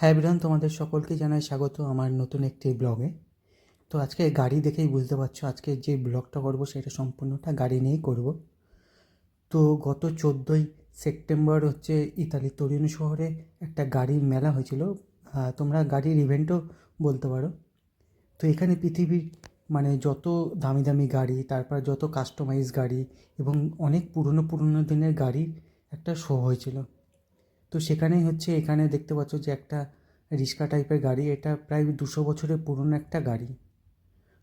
হ্যাঁ বিরান তোমাদের সকলকে জানাই স্বাগত আমার নতুন একটি ব্লগে। তো আজকে গাড়ি দেখেই বুঝতে পারছ, আজকে যে ব্লগটা করব সেটা সম্পূর্ণটা গাড়ি নিয়েই করব। তো গত চোদ্দোই সেপ্টেম্বর হচ্ছে ইতালি তরিনো শহরে একটা গাড়ির মেলা হয়েছিল। তোমরা গাড়ির ইভেন্টও বলতে পারো। তো এখানে পৃথিবীর মানে যত দামি দামি গাড়ি, তারপর যত কাস্টমাইজ গাড়ি এবং অনেক পুরনো পুরনো দিনের গাড়ির একটা শো হয়েছিল। তো সেখানেই হচ্ছে এখানে দেখতে পাচ্ছ যে একটা রিক্সা টাইপের গাড়ি। এটা প্রায় দুশো বছরের পুরনো একটা গাড়ি।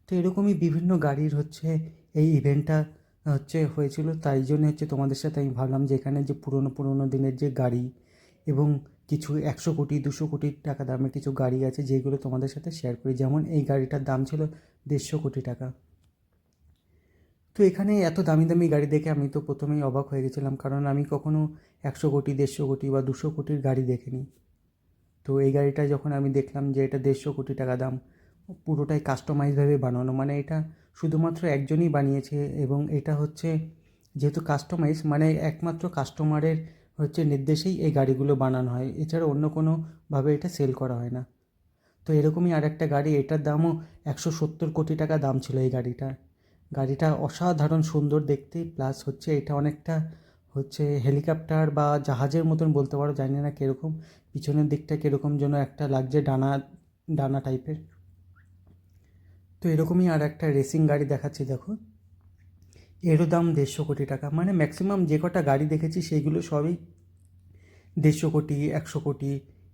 তো এরকমই বিভিন্ন গাড়ির হচ্ছে এই ইভেন্টটা হচ্ছে হয়েছিল। তাই জন্য হচ্ছে তোমাদের সাথে আমি ভাবলাম যে এখানে যে পুরনো পুরনো দিনের যে গাড়ি এবং কিছু একশো কোটি, দুশো কোটি টাকা দামের কিছু গাড়ি আছে যেগুলো তোমাদের সাথে শেয়ার করি। যেমন এই গাড়িটার দাম ছিল দেড়শো কোটি টাকা। তো এখানে এত দামি দামি গাড়ি দেখে আমি তো প্রথমেই অবাক হয়ে গেছিলাম, কারণ আমি কখনো একশো কোটি, দেড়শো কোটি বা দুশো কোটির গাড়ি দেখিনি। তো এই গাড়িটা যখন আমি দেখলাম যে এটা দেড়শো কোটি টাকা দাম, পুরোটাই কাস্টমাইজভাবে বানানো মানে এটা শুধুমাত্র একজনই বানিয়েছে এবং এটা হচ্ছে যেহেতু কাস্টমাইজ মানে একমাত্র কাস্টমারের হচ্ছে নির্দেশেই এই গাড়িগুলো বানানো হয়, এছাড়া অন্য কোনোভাবে এটা সেল করা হয় না। তো এরকমই আর একটা গাড়ি, এটার দামও একশো সত্তর কোটি টাকা দাম ছিল এই গাড়িটার। গাড়িটা অসাধারণ সুন্দর দেখতে প্লাস হচ্ছে এটা অনেকটা হচ্ছে হেলিকপ্টার বা জাহাজের মতন বলতে পারো, জানি না কীরকম, পিছনের দিকটা কীরকম যেন একটা লাগছে ডানা ডানা টাইপের তো এরকমই আর একটা রেসিং গাড়ি দেখাচ্ছি, দেখো। এরও দাম দেড়শো কোটি টাকা মানে ম্যাক্সিমাম যে কটা গাড়ি দেখেছি সেইগুলো সবই দেড়শো কোটি, একশো কোটি,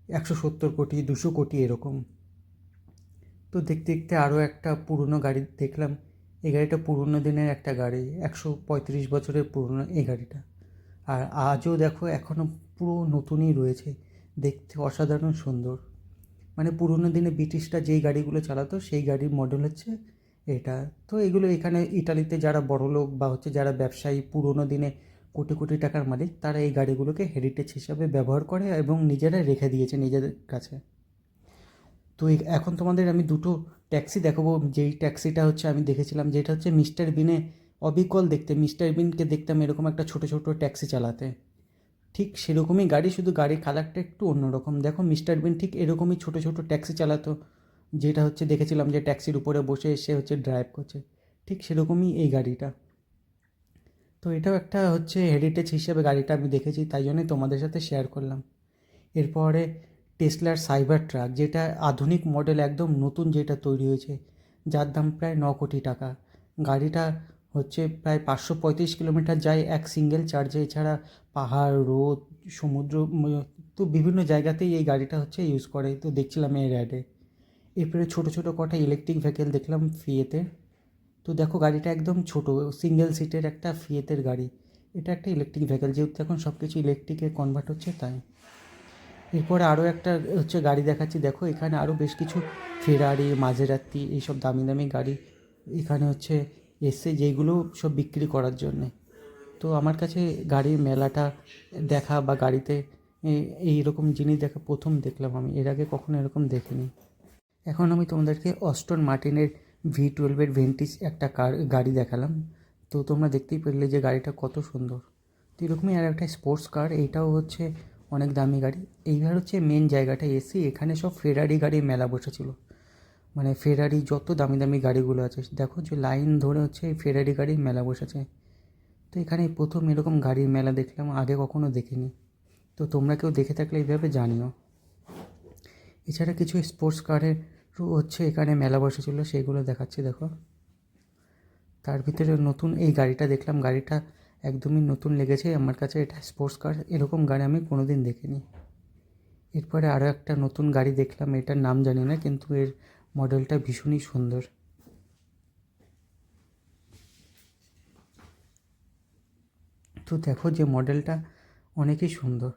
একশো সত্তর কোটি, দুশো কোটি এরকম। তো দেখতে দেখতে আরও একটা পুরনো গাড়ি দেখলাম। এই গাড়িটা পুরনো দিনের একটা গাড়ি, একশো পঁয়ত্রিশ বছরের পুরনো এই গাড়িটা। আর আজও দেখো এখনও পুরো নতুনই রয়েছে, দেখতে অসাধারণ সুন্দর। মানে পুরনো দিনে ব্রিটিশরা যেই গাড়িগুলো চালাতো, সেই গাড়ির মডেল হচ্ছে এটা। তো এগুলো এখানে ইটালিতে যারা বড় লোক বা হচ্ছে যারা ব্যবসায়ী, পুরনো দিনে কোটি কোটি টাকার মালিক, তারা এই গাড়িগুলোকে হেরিটেজ হিসাবে ব্যবহার করে এবং নিজেরা রেখে দিয়েছে নিজেদের কাছে। তো এখন তোমাদের আমি দুটো ট্যাক্সি দেখাবো। যেই ট্যাক্সিটা হচ্ছে আমি দেখেছিলাম, যেটা হচ্ছে মিস্টার বিনে অবিকল দেখতে। মিস্টার বিনকে দেখতাম এরকম একটা ছোটো ছোটো ট্যাক্সি চালাতে। ঠিক সেরকমই গাড়ি, শুধু গাড়ির কালারটা একটু অন্যরকম। দেখো মিস্টার বিন ঠিক এরকমই ছোটো ছোটো ট্যাক্সি চালাতো, যেটা হচ্ছে দেখেছিলাম যে ট্যাক্সির উপরে বসে সে হচ্ছে ড্রাইভ করছে। ঠিক সেরকমই এই গাড়িটা। তো এটাও একটা হচ্ছে হেরিটেজ হিসেবে গাড়িটা আমি দেখেছি, তাই জন্যই তোমাদের সাথে শেয়ার করলাম। এরপরে টেসলার সাইবার ট্রাক, যেটা আধুনিক মডেল একদম নতুন যেটা তৈরি হয়েছে, যার দাম প্রায় ন কোটি টাকা। গাড়িটা হচ্ছে প্রায় পাঁচশো পঁয়ত্রিশ কিলোমিটার যায় এক সিঙ্গেল চার্জে, এছাড়া পাহাড়, রোদ, সমুদ্র তো বিভিন্ন জায়গাতেই এই গাড়িটা হচ্ছে ইউজ করে। তো দেখছিলাম এই অ্যাডে। এরপরে ছোটো ছোটো কটা ইলেকট্রিক ভেহিকেল দেখলাম ফিয়েতে। তো দেখো গাড়িটা একদম ছোট, সিঙ্গেল সিটের একটা ফিয়েতের গাড়ি। এটা একটা ইলেকট্রিক ভেহিকেল, যেহেতু এখন সব কিছু ইলেকট্রিকে কনভার্ট হচ্ছে, তাই। এরপরে আরও একটা হচ্ছে গাড়ি দেখাচ্ছি। দেখো, এখানে আরও বেশ কিছু ফেরারি মাজেরাত্তি এইসব দামি দামি গাড়ি। এখানে হচ্ছে এসছে যেইগুলো সব বিক্রি করার জন্যে। তো আমার কাছে গাড়ির মেলাটা দেখা বা গাড়িতে এই এইরকম জিনিস দেখা প্রথম দেখলাম আমি। এর আগে কখনো এরকম দেখিনি। এখন আমি তোমাদেরকে অস্টন মার্টিনের ভি টুয়েলভের ভেন্টিস একটা কার, গাড়ি দেখালাম। তো তোমরা দেখতেই পেলে যে গাড়িটা কত সুন্দর। তো এরকমই আর একটা স্পোর্টস কার এইটাও হচ্ছে অনেক দামি গাড়ি। এইবার হচ্ছে মেন জায়গাটা এসি এখানে সব ফেরারি গাড়ির মেলা বসেছিল। মানে ফেরারি যত দামি দামি গাড়িগুলো আছে, দেখো যে লাইন ধরে হচ্ছে এই ফেরারি গাড়ির মেলা বসেছে। তো এখানে প্রথম এরকম গাড়ির মেলা দেখলাম, আগে কখনো দেখিনি। তো তোমরা কেউ দেখে থাকলে এইভাবে জানিও। এছাড়া কিছু স্পোর্টস কারের হচ্ছে এখানে মেলা বসেছিল, সেগুলো দেখাচ্ছি, দেখো। তার ভিতরে নতুন এই গাড়িটা দেখলাম, গাড়িটা একদমই নতুন লেগেছে আমার কাছে এটা স্পোর্টস কার এরকম গাড়ি আমি কোনো দিন দেখিনি। এরপরে আরও একটা নতুন গাড়ি দেখলাম, এটার নাম জানি না, কিন্তু এর মডেলটা ভীষণই সুন্দর। তো দেখো যে মডেলটা অনেকই সুন্দর।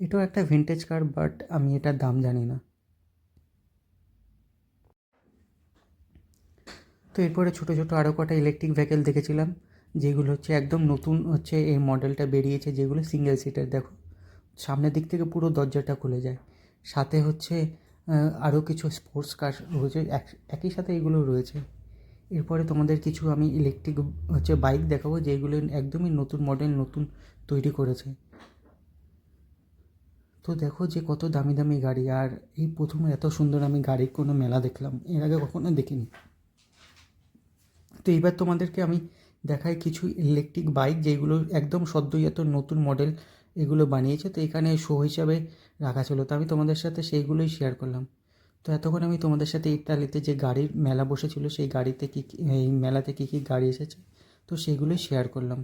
এটাও একটা ভিন্টেজ কার বাট আমি এটার দাম জানি না। তো এরপরে ছোটো ছোটো আরও কটা ইলেকট্রিক ভেহিকেল দেখেছিলাম। যেগুলো হচ্ছে একদম নতুন হচ্ছে এই মডেলটা বেরিয়েছে, যেগুলো সিঙ্গেল সিটের দেখো। সামনের দিক থেকে পুরো দরজাটা খুলে যায়। সাথে হচ্ছে আরও কিছু স্পোর্টস কার রয়েছে, এক- একই সাথে এগুলো রয়েছে। এরপরে তোমাদের কিছু আমি ইলেকট্রিক হচ্ছে বাইক দেখাবো, যেগুলো একদমই নতুন মডেল নতুন তৈরি করেছে। তো দেখো যে কত দামি দামি গাড়ি, আর এই প্রথম এত সুন্দর আমি গাড়ির কোনো মেলা দেখলাম, এর আগে কখনো দেখিনি। তো এইবার তোমাদেরকে আমি দেখাই কিছু ইলেকট্রিক বাইক যেগুলো একদম সদ্যই এত নতুন মডেল এগুলো বানিয়েছে। তো এখানে শো হিসাবে রাখা ছিল। তো আমি তোমাদের সাথে সেইগুলোই শেয়ার করলাম। তো এতক্ষণ আমি তোমাদের সাথে ইতালিতে যে গাড়ির মেলা বসেছিল, সেই গাড়িতে কী এই মেলাতে কী কী গাড়ি এসেছে, তো সেগুলোই শেয়ার করলাম।